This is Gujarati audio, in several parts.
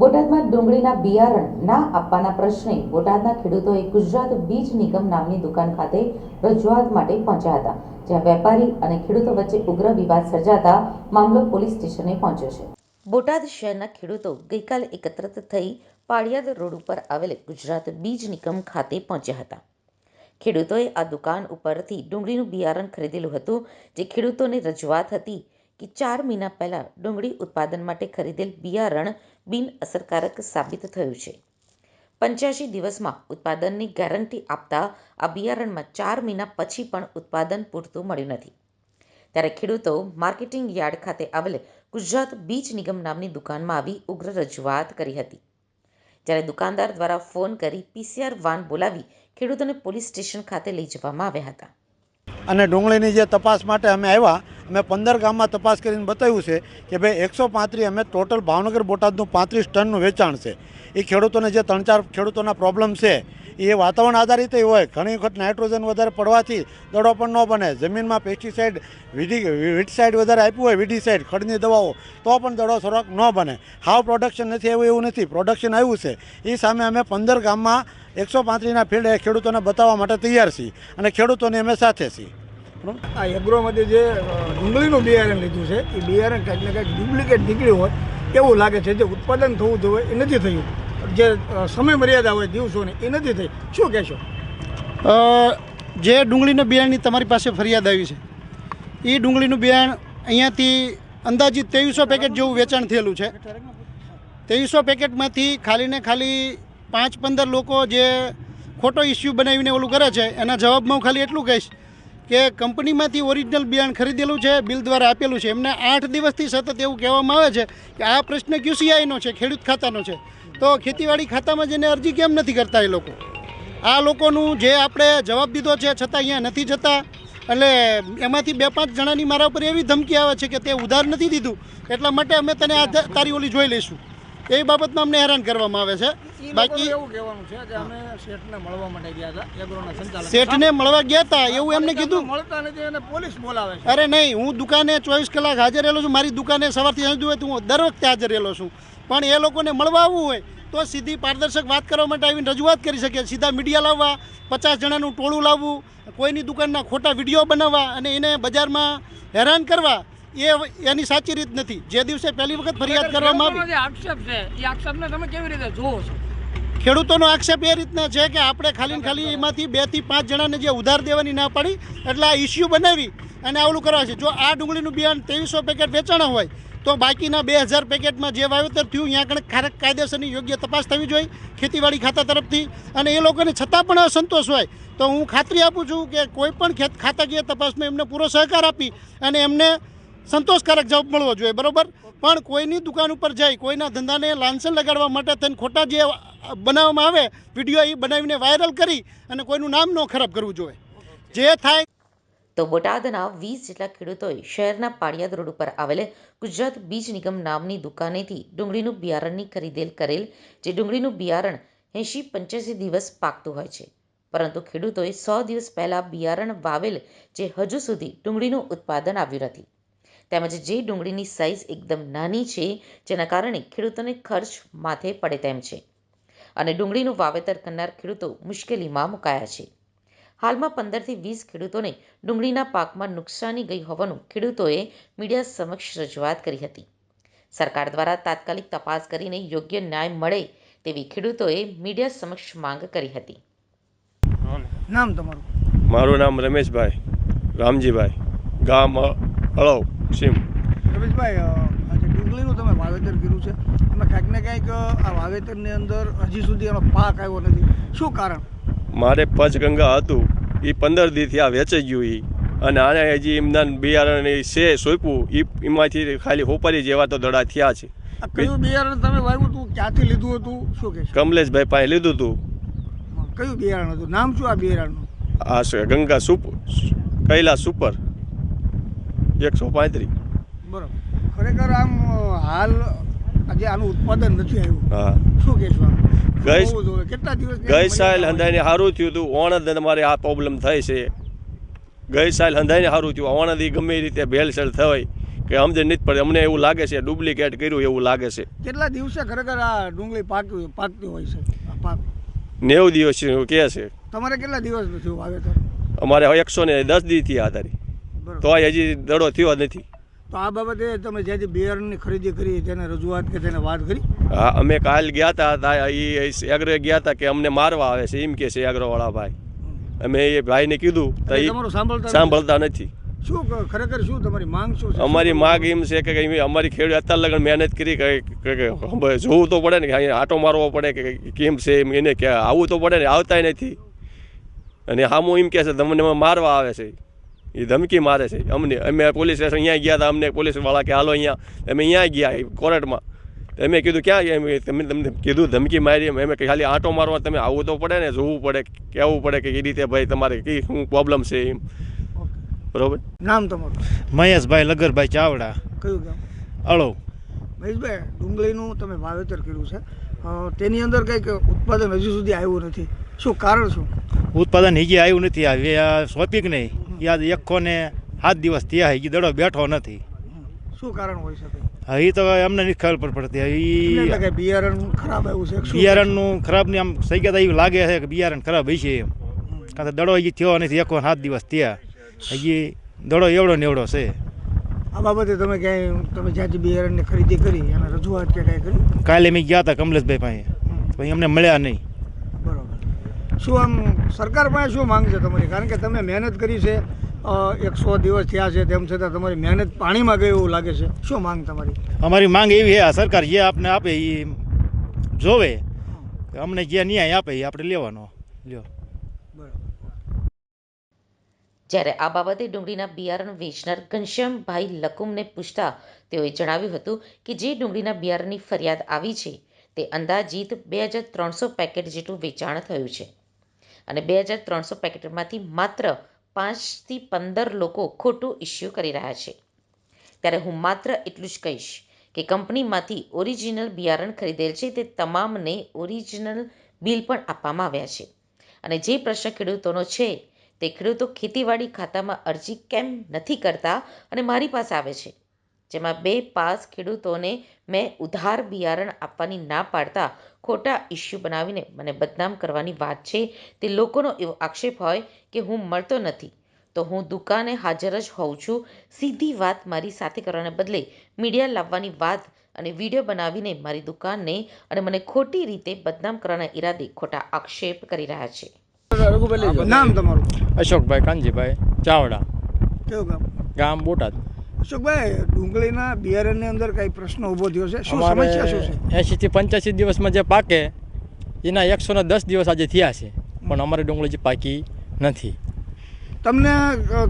બોટાદમાં ડુંગળીના બિયારણ ના આપવાના પ્રશ્ને બોટાદના ખેડૂતોએ ગુજરાત બીજ નિગમ નામની દુકાન ખાતે રજૂઆત માટે પહોંચ્યા હતા, જ્યાં વેપારી અને ખેડૂતો વચ્ચે ઉગ્ર વિવાદ સર્જાતા મામલો પોલીસ સ્ટેશને પહોંચ્યો છે. બોટાદ શહેરના ખેડૂતો ગઈકાલે એકત્રિત થઈ પાળિયાદ રોડ ઉપર આવેલ ગુજરાત બીજ નિગમ ખાતે પહોંચ્યા હતા. ખેડૂતોએ આ દુકાન ઉપરથી ડુંગળીનું બિયારણ ખરીદેલું હતું, જે ખેડૂતોની રજૂઆત હતી કે ચાર મહિના પહેલાં ડુંગળી ઉત્પાદન માટે ખરીદેલ બિયારણ બિન અસરકારક સાબિત થયું છે. પંચ્યાસી દિવસમાં ઉત્પાદનની ગેરંટી આપતા આ ચાર મહિના પછી પણ ઉત્પાદન પૂરતું મળ્યું નથી. ત્યારે ખેડૂતો માર્કેટિંગ યાર્ડ ખાતે આવેલ ગુજરાત બીજ નિગમ નામની દુકાનમાં આવી ઉગ્ર રજૂઆત કરી હતી. જ્યારે દુકાનદાર દ્વારા ફોન કરી પીસીઆર વાન બોલાવી ખેડૂતોને પોલીસ સ્ટેશન ખાતે લઈ જવામાં આવ્યા હતા. અને ડુંગળીની જે તપાસ માટે અમે આવ્યા અમે પંદર ગામમાં તપાસ કરીને બતાવ્યું છે કે ભાઈ એકસો પાંત્રીસ અમે ટોટલ ભાવનગર બોટાદનું પાંત્રીસ ટનનું વેચાણ છે. એ ખેડૂતોને જે ત્રણ ચાર ખેડૂતોના પ્રોબ્લેમ છે, એ વાતાવરણ આધારિત હોય. ઘણી વખત નાઇટ્રોજન વધારે પડવાથી દડો પણ ન બને. જમીનમાં પેસ્ટિસાઇડ વીડી વીટસાઇડ વધારે આપ્યું હોય વીડીસાઇડ ખડની દવાઓ, તો પણ દડો સરોક ન બને. હાવ પ્રોડક્શન નથી આવ્યું એવું નથી. પ્રોડક્શન આવ્યું છે. એ સામે અમે પંદર ગામમાં એકસો પાંત્રીસના ફિલ્ડ ખેડૂતોને બતાવવા માટે તૈયાર છીએ અને ખેડૂતોની અમે સાથે છીએ? આ એગ્રોમાંથી જે ડુંગળીનું બિયારણ લીધું છે એ બિયારણ કંઈક ને કંઈક ડુપ્લિકેટ નીકળ્યું હોય એવું લાગે છે જે ઉત્પાદન થવું જોઈએ એ નથી થયું. જે સમય મર્યાદા હોય દિવસોની એ નથી થઈ. શું કહેશો? જે ડુંગળીના બિયારણની તમારી પાસે ફરિયાદ આવી છે એ ડુંગળીનું બિયારણ અહીંયાથી અંદાજિત ત્રેવીસો પેકેટ જેવું વેચાણ થયેલું છે. ત્રેવીસો પેકેટમાંથી ખાલીને ખાલી પાંચ પંદર લોકો જે ખોટો ઇસ્યુ બનાવીને ઓલું કરે છે એના જવાબમાં હું ખાલી એટલું કહીશ કે કંપનીમાંથી ઓરિજિનલ બિયાણ ખરીદેલું છે, બિલ દ્વારા આપેલું છે. એમને આઠ દિવસથી સતત એવું કહેવામાં આવે છે કે આ પ્રશ્ન ક્યુસીઆઈનો છે, ખેડૂત ખાતાનો છે. તો ખેતીવાડી ખાતામાં જઈને અરજી કેમ નથી કરતા એ લોકો? આ લોકોનું જે આપણે જવાબ દીધો છે, છતાં અહીંયા નથી જતા. એટલે એમાંથી બે પાંચ જણાની મારા ઉપર એવી ધમકી આવે છે કે તે ઉધાર નથી દીધું. એટલા માટે અમે તને આ તારી ઓલી જોઈ લઈશું. એ બાબતમાં અમને હેરાન કરવામાં આવે છે. બાકી એવું કહેવાનું છે કે અમે શેઠને મળવા માટે ગયા હતા એગ્રોના સંચાલક. શેઠને મળવા ગયા હતા એવું એમને કીધું? મળતા નથી અને પોલીસ બોલાવે છે. અરે નહીં હું દુકાને ચોવીસ કલાક હાજર રહેલો છું. મારી દુકાને સવારથી સાંજ હોય તો હું દર વખતે હાજર રહેલો છું. પણ એ લોકોને મળવા આવવું હોય તો સીધી પારદર્શક વાત કરવા માટે આવીને રજૂઆત કરી શકે. સીધા મીડિયા લાવવા પચાસ જણાનું ટોળું લાવવું કોઈની દુકાનના ખોટા વીડિયો બનાવવા અને એને બજારમાં હેરાન કરવા. એ એની સાચી રીત નથી. જે દિવસે પહેલી વખત ફરિયાદ કરવામાં આવી આક્ષેપ છે એ આક્ષેપને તમે કેવી રીતે જુઓ છો? ખેડૂતોનો આક્ષેપ એ રીતના છે કે આપણે ખાલી ખાલી એમાંથી બેથી પાંચ જણાને જે ઉધાર દેવાની ના પાડી એટલે આ ઇસ્યુ બનાવી અને આવલું કરવા છે. જો આ ડુંગળીનું બિયારણ ત્રેવીસો પેકેટ વેચાણા હોય તો બાકીના બે હજાર પેકેટમાં જે વાવેતર થયું ત્યાં આગળ કાયદેસરની યોગ્ય તપાસ થવી જોઈએ ખેતીવાડી ખાતા તરફથી. અને એ લોકોને છતાં પણ અસંતોષ હોય તો હું ખાતરી આપું છું કે કોઈ પણ ખેત ખાતાકીય તપાસમાં એમને પૂરો સહકાર આપી અને એમને સંતોષકારક જવાબ મળવો જોઈએ, બરોબર? પણ કોઈની દુકાન ઉપર જાય કોઈના ધંધાને લાંછન લગાડવા માટે થઈને ખોટા જે બનાવવામાં આવે, વીડિયો એ બનાવીને વાયરલ કરી અને કોઈનું નામ ન ખરાબ કરવું જોઈએ. જે થાય તો બોટાદના વીસ જેટલા ખેડૂતોએ શહેરના પાળિયાદ રોડ ઉપર આવેલ ગુજરાત બીજ નિગમ નામની દુકાનેથી ડુંગળીનું બિયારણની ખરીદેલ કરેલ, જે ડુંગળીનું બિયારણ એંશી પંચ્યાસી દિવસ પાકતું હોય છે. પરંતુ ખેડૂતોએ સો દિવસ પહેલાં બિયારણ વાવેલ, જે હજુ સુધી ડુંગળીનું ઉત્પાદન આવ્યું નથી. તેમજ જે ડુંગળીની સાઇઝ એકદમ નાની છે જેના કારણે ખેડૂતોને ખર્ચ માથે પડે તેમ છે. અને ડુંગળીનું વાવેતર કરનાર ખેડૂતો મુશ્કેલીમાં મુકાયા છે. હાલમાં પંદરથી વીસ ખેડૂતોને ડુંગળીના પાકમાં નુકસાની ગઈ હોવાનું ખેડૂતોએ મીડિયા સમક્ષ રજૂઆત કરી હતી. સરકાર દ્વારા તાત્કાલિક તપાસ કરીને યોગ્ય ન્યાય મળે તેવી ખેડૂતોએ મીડિયા સમક્ષ માંગ કરી હતી. નામ તમારું? મારું નામ રમેશભાઈ રામજીભાઈ ગામ અળવ. સીમ રમેશભાઈ આજે ડુંગળીનું તમે વાવેતર કર્યું છે અને કાંઈક ને કાંઈક આ વાવેતરની અંદર હજી સુધી એનો પાક આવ્યો નથી. શું કારણ? મારે પંચગંગા હતું એ પંદર દીથી આ વેચાઈ ગયું એ અને આને હજી એમના બિયારણ એ છે સોંપ્યું એ એમાંથી ખાલી હોપારી જેવા તો દડા થયા છે. કયું બિયારણ તમે વાવ્યું હતું? ક્યાંથી લીધું હતું? શું કે કમલેશભાઈ પાસે લીધું હતું કયું બિયારણ હતું? નામ શું આ બિયારણનું? આ છે ગંગા સુપ કૈલા સુપર. એકસો પાંત્રીસ. બરાબર. ખરેખર આમ હાલ આજે આનું ઉત્પાદન નથી આવ્યું. હા. શું કહેશો ગઈ-? કેટલા દિવસ ગઈ સાલ હંધાઈને સારું થયું હતું. ઓણદ મારે આ પ્રોબ્લેમ થાય છે. ગઈ સાલ હંધાઈને સારું થયું. ઓણદ ગમે રીતે ભેળસેળ થવાય કે સમજણ નથી પડે અમને એવું લાગે છે ડુપ્લિકેટ કર્યું એવું લાગે છે. કેટલા દિવસે ખરેખર આ ડુંગળી પાકવી પાકતી હોય છે? પાક. નેવું દિવસ કહે છે. તમારે કેટલા દિવસ થયું વાવેતર? અમારે એકસો ને દસ દી થી હતા તોય હજી દડો થયો નથી. તો આ બાબતે તમે જ્યાંથી બિયારણની ખરીદી કરી તેને રજૂઆત કે તેને વાત કરી? હા અમે કાલ ગયા હતા એ એગ્રે ગયા હતા કે અમને મારવા આવે છે એમ કે છે એગ્રોવાળા ભાઈ. અમે એ ભાઈને કીધું તો એ સાંભળતા નથી? શું ખરેખર શું તમારી માંગ શું છે? અમારી માંગ એમ છે કે અમારી ખેડૂત અત્યાર લગન મહેનત કરી કે જોવું તો પડે ને કે અહીંયા આટો મારવો પડે કે કેમ છે એમ એને કે આવવું તો પડે ને આવતાય નથી. અને હામું એમ કહે છે તમને મારવા આવે છે. એ ધમકી મારે છે. અમને અમે પોલીસ સ્ટેશન અહીંયા ગયા હતા અમને પોલીસવાળા કે હાલો અહીંયા. અમે અહીંયા ગયા કોર્ટમાં. તો અમે કીધું ક્યાં ગયા? તમે તમને કીધું ધમકી મારી એમ. કે ખાલી આંટો મારવા તમે આવવું તો પડે ને જોવું પડે કહેવું પડે કે એ રીતે ભાઈ તમારે કઈ શું પ્રોબ્લેમ છે એમ. બરોબર? નામ તમારું? મહેશભાઈ લગરભાઈ ચાવડા. કયું ગામ? અળો મહેશભાઈ ડુંગળીનું તમે વાવેતર કર્યું છે. તેની અંદર કંઈક ઉત્પાદન હજુ સુધી આવ્યું નથી. શું કારણ શું? ઉત્પાદન હજી આવ્યું નથી. આ સોંપી કે નહીં યાદ એકો ને સાત દિવસ થયા હજી દડો બેઠો નથી. શું કારણ હોઈ શકે? હજી તો અમને નથી ખબર પડતી. એમને હવે બિયારણનું બિયારણ ખરાબ આવ્યું છે બિયારણનું ખરાબની આમ સહી ગયા એવું લાગે છે કે બિયારણ ખરાબ હશે એમ. કારણ કે દડો હજી થયો નથી એકો સાત દિવસ થયા. હજી દડો એવડો ને એવડો છે. આ બાબતે તમે ક્યાંય તમે જ્યાંથી બિયારણની ખરીદી કરી અને રજૂઆત કે કાંઈ કરી? કાલે મેં ગયા હતા કમલેશભાઈ પાસે. પછી અમને મળ્યા નહીં. શું આમ સરકાર પાસે શું માંગ છે તમારી? કારણ કે તમે મહેનત કરી છે એકસો દિવસ થયા છે તેમ છતાં તમારી મહેનત પાણીમાં ગઈ એવું લાગે છે. શું માંગ તમારી? અમારી માંગ એવી છે આ સરકાર જે આપને આપે એ જોવે અમને જે ન્યાય આપે એ આપણે લેવાનો. લ્યો. બરોબર. જ્યારે આ બાબતે ડુંગળીના બિયારણ વેચનાર ઘનશ્યામભાઈ લકુમને પૂછતા તેઓએ જણાવ્યું હતું કે જે ડુંગળીના બિયારણની ફરિયાદ આવી છે તે અંદાજિત બે હજાર ત્રણસો પેકેટ જેટલું વેચાણ થયું છે. અને બે હજાર ત્રણસો પેકેટમાંથી માત્ર પાંચથી પંદર લોકો ખોટું ઇસ્યુ કરી રહ્યા છે. ત્યારે હું માત્ર એટલું જ કહીશ કે કંપનીમાંથી ઓરિજિનલ બિયારણ ખરીદેલ છે તે તમામને ઓરિજિનલ બિલ પણ આપવામાં આવ્યા છે. અને જે પ્રશ્ન ખેડૂતોનો છે તે ખેડૂતો ખેતીવાડી ખાતામાં અરજી કેમ નથી કરતા અને મારી પાસે આવે છે? જેમાં બે પાસ ખેડૂતોને મેં ઉધાર બિયારણ આપવાની ના પાડતા ખોટા ઇસ્યુ બનાવીને મને બદનામ કરવાની વાત છે. તે લોકોનો એવો આક્ષેપ હોય કે હું મળતો નથી. તો હું દુકાને હાજર જ હોઉં છું. સીધી વાત મારી સાથે કરવાને બદલે મીડિયા લાવવાની વાત અને વીડિયો બનાવીને મારી દુકાનને અને મને ખોટી રીતે બદનામ કરવાના ઈરાદે ખોટા આક્ષેપ કરી રહ્યા છે. નામ તમારું? અશોકભાઈ કાનજીભાઈ ચાવડા. કેવું ગામ? ગામ બોટાદ. અશોકભાઈ ડુંગળીના બિયારણની અંદર કઈ પ્રશ્ન ઊભો થયો છે? શું સમસ્યા શું છે? એંશીથી પંચ્યાસી દિવસમાં જે પાકે એના એકસો ને દસ દિવસ આજે થયા છે. પણ અમારી ડુંગળી જે પાકી નથી. તમને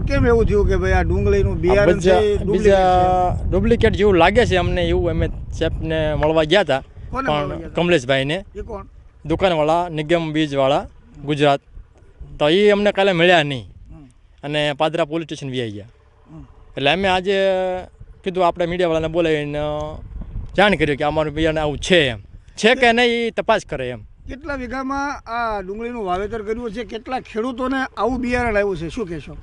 કેમ એવું થયું કે ભાઈ આ ડુંગળીનું બિયારણ છે બીજા ડુપ્લિકેટ જેવું લાગે છે અમને એવું અમે ચેપને મળવા ગયા હતા. પણ કમલેશભાઈને. દુકાનવાળા નિગમ બીજવાળા ગુજરાત. તો એ અમને કાલે મળ્યા નહીં. અને પાદરા પોલીસ સ્ટેશન વી ગયા. એટલે અમે આજે કીધું આપણે મીડિયાવાળાને બોલાવીને જાણ કર્યું કે અમારું બિયારણ આવું છે એમ. છે કે નહીં એ તપાસ કરે એમ. કેટલા વીઘામાં આ ડુંગળીનું વાવેતર કર્યું છે? કેટલા ખેડૂતોને આવું બિયારણ આવ્યું છે? શું કહેશો?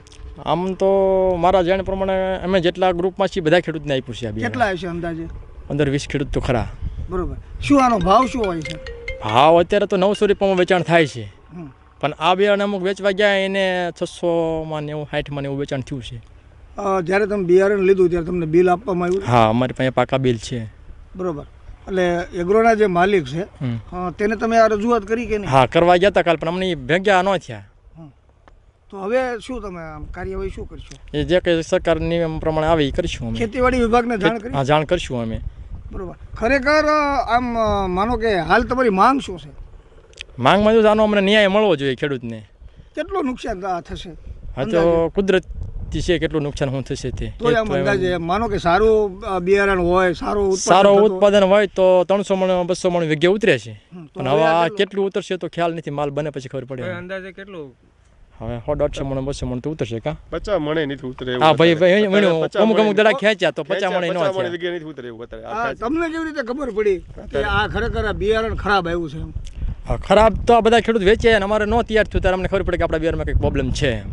આમ તો મારા જાણ પ્રમાણે અમે જેટલા ગ્રુપમાં છીએ બધા ખેડૂતને આપ્યું છે કેટલા હશે અંદાજે? પંદર વીસ ખેડૂત તો ખરા. બરોબર. શું આનો ભાવ શું હોય છે? ભાવ અત્યારે તો નવસો રૂપિયામાં વેચાણ થાય છે. પણ આ બિયારણ અમુક વેચવા ગયા એને છસોમાં નેવું સાઠમાં નેવું વેચાણ થયું છે. જ્યારે તમે બિયારણ લીધું ત્યારે તમને બિલ આપવામાં આવ્યું? હા અમારી પાસે પાકા બિલ છે. બરોબર. એટલે એગ્રોના જે માલિક છે. તેને તમે આ રજૂઆત કરી કે નહીં? હા કરવા ગયા હતા કાલ પણ અમને ભેગ્યા ન થયા. તો હવે શું તમે આમ કાર્યવાહી શું કરશો? એ જે કંઈ સરકાર નિયમ પ્રમાણે આવે એ કરીશું અમે. ખેતીવાડી વિભાગને જાણ કરી? હા જાણ કરશું અમે. બરોબર. ખરેખર આમ માનો કે હાલ તમારી માંગ શું છે? માંગમાં જો આનો અમને ન્યાય મળવો જોઈએ ખેડૂતને. કેટલું નુકસાન થશે? હા તો કુદરતી છે કેટલું નુકસાન શું થશે તે? માનો કે સારું બિયારણ હોય સારું ઉત્પાદન હોય. ઉત્પાદન હોય તો ત્રણસો મણ બસો મણ વિગે ઉતરે છે. પણ હવે આ કેટલું? ઉતરશે તો ખ્યાલ નથી માલ બને પછી ખબર પડે અંદાજે કેટલું? હવે સો દોઢસો મણ બસો મણ તો ઉતરશે કા? પચાસ મણે નથી ઉતરે હા ભાઈ અમુક અમુક દડા ખેંચ્યા તો પચાસ મણ નો ઉતરે તમને કેવી રીતે ખબર પડી કે આ ખરેખર આ બિયારણ ખરાબ આવ્યું છે ખરાબ તો આ બધા ખેડૂત વેચે અને અમારે નો તૈયાર થયું ત્યારે અમને ખબર પડે કે આપણા બિયારમાં કંઈક પ્રોબ્લેમ છે એમ.